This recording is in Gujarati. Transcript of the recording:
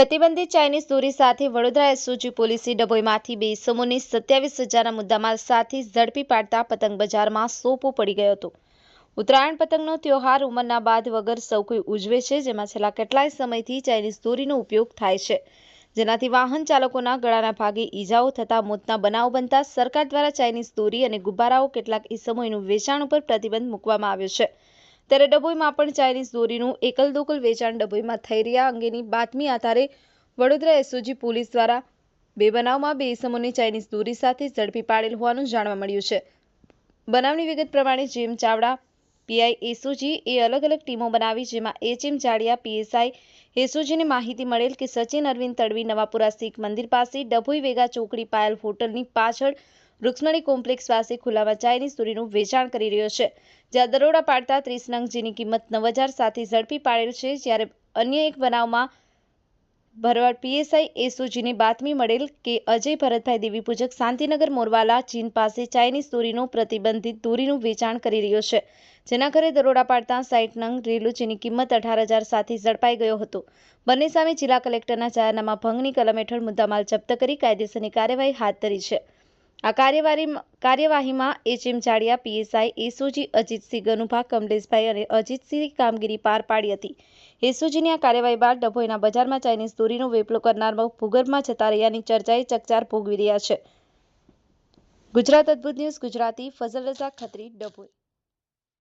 પ્રતિબંધિત ચાઇનીઝ દોરી સાથે વડોદરા એસઓજી પોલીસે ડભોઈમાંથી બે ઇસમોને સત્યાવીસ હજારના મુદ્દામાલ સાથે ઝડપી પાડતા પતંગ બજારમાં સોપો પડી ગયો હતો. ઉત્તરાયણ પતંગનો ત્યોહાર ઉંમરના બાદ વગર સૌ કોઈ ઉજવે છે, જેમાં છેલ્લા કેટલાય સમયથી ચાઇનીઝ દોરીનો ઉપયોગ થાય છે. જેનાથી વાહન ચાલકોના ગળાના ભાગે ઈજાઓ થતા, મોતના બનાવ બનતા સરકાર દ્વારા ચાઇનીઝ દોરી અને ગુબ્બારાઓ કેટલાક ઇસમો એનું વેચાણ ઉપર પ્રતિબંધ મૂકવામાં આવ્યો છે. ત્યારે ડભોઈમાં પણ ચાઇનીઝ દોરીનું એકલ દોકલ વેચાણ ડભોઈમાં થઈ રહ્યા અંગેની બાતમી આધારે વડોદરા એસઓજી પોલીસ દ્વારા બે બનાવમાં બે ઇસમોને ચાઇનીઝ દોરી સાથે ઝડપી પાડેલ હોવાનું જાણવા મળ્યું છે. બનાવની વિગત પ્રમાણે જેમ ચાવડા, પીઆઈ એસઓજી એ અલગ અલગ ટીમો બનાવી જેમાં એચએમ જાડિયા, પીએસઆઈ એસઓજીને માહિતી મળેલ કે સચિન અરવિંદ તડવી નવાપુરા શીખ મંદિર પાસે ડભોઈ વેગા ચોકડી પાયલ હોટલની પાછળ રૂક્ષ્મણી કોમ્પ્લેક્સ પાસે ખુલ્લામાં ચાઇનીઝ સુરીનું વેચાણ કરી રહ્યો છે. જ્યાં દરોડા પાડતા ત્રીસ નંગ જેની કિંમત નવ હજાર સાથે ઝડપી પાડેલ છે, જ્યારે અન્ય એક બનાવમાં ભરવાડ પીએસઆઈ એસઓજીને બાતમી મળેલ કે અજય ભરતભાઈ દેવી પૂજક શાંતિનગર મોરવાલા ચીન પાસે ચાઇનીઝ દોરીનું પ્રતિબંધિત દોરીનું વેચાણ કરી રહ્યો છે, જેના ઘરે દરોડા પાડતા સાઈઠ નંગ રેલુચીની કિંમત અઢાર હજાર સાથે ઝડપાઈ ગયો હતો. બંને સામે જિલ્લા કલેક્ટરના જાહેરનામા ભંગની કલમ હેઠળ મુદ્દામાલ જપ્ત કરી કાયદેસરની કાર્યવાહી હાથ ધરી છે. આ કાર્યવાહી કાર્યવાહીમાં HM Jadiya, PSI, SOG, Ajitsinh, Ganubha, Kamleshbhai અને અજીતસિંહ કામગીરી પાર પાડી હતી. એસઓજીની આ કાર્યવાહી બાદ ડભોઈના બજારમાં ચાઇનીઝ દોરીનો વેપલો કરનાર ભૂગર્ભમાં જતા રહ્યાની ચર્ચાએ ચકચાર ભોગવી રહ્યા છે. ગુજરાત અદ્ભુત ન્યૂઝ, ગુજરાતી ફઝલ રઝા ખત્રી, ડભોઈ.